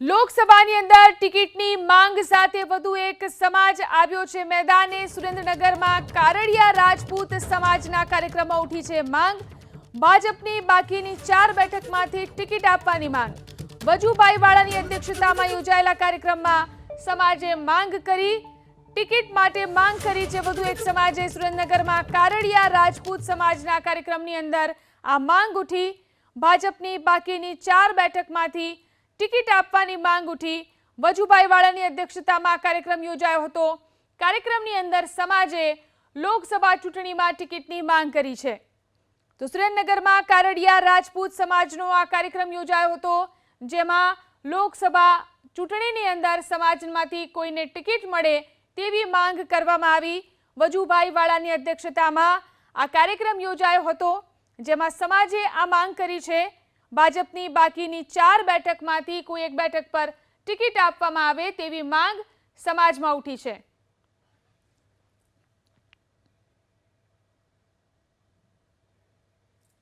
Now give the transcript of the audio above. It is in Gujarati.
લોકસભાની અંદર ટિકિટની માંગ સાથે વધુ એક સમાજ આવ્યો છે મેદાને. સુરેન્દ્રનગરમાં કારડિયા રાજપૂત સમાજના કાર્યક્રમમાં ઉઠી છે માંગ. ભાજપની બાકીની ચાર બેઠકમાંથી ટિકિટ આપવાની માંગ. વજુભાઈ વાળાની અધ્યક્ષતામાં યોજાયેલા કાર્યક્રમમાં સમાજે માંગ કરી. ટિકિટ માટે માંગ કરી છે વધુ એક સમાજે. સુરેન્દ્રનગરમાં કારડિયા રાજપૂત સમાજના કાર્યક્રમની અંદર આ માંગ ઉઠી. ભાજપની બાકીની ચાર બેઠકમાંથી ટિકિટ આપવાની માંગ ઉઠી. વજુભાઈ વાળાની અધ્યક્ષતામાં કાર્યક્રમ યોજાયો હતો. કાર્યક્રમની અંદર સમાજે લોકસભા ચૂંટણીમાં ટિકિટની માંગ કરી છે. તો સુરેન્દ્રનગરમાં કારડિયા રાજપૂત સમાજનો આ કાર્યક્રમ યોજાયો હતો, જેમાં લોકસભા ચૂંટણીની અંદર સમાજમાંથી કોઈને ટિકિટ મળે તેવી માંગ કરવામાં આવી. વજુભાઈ વાળાની અધ્યક્ષતામાં આ કાર્યક્રમ યોજાયો હતો, જેમાં સમાજે આ માંગ કરી છે ભાજપની બાકીની ચાર બેઠકમાંથી કોઈ એક બેઠક પર ટિકિટ આપવામાં આવે તેવી માંગ સમાજમાં ઉઠી છે.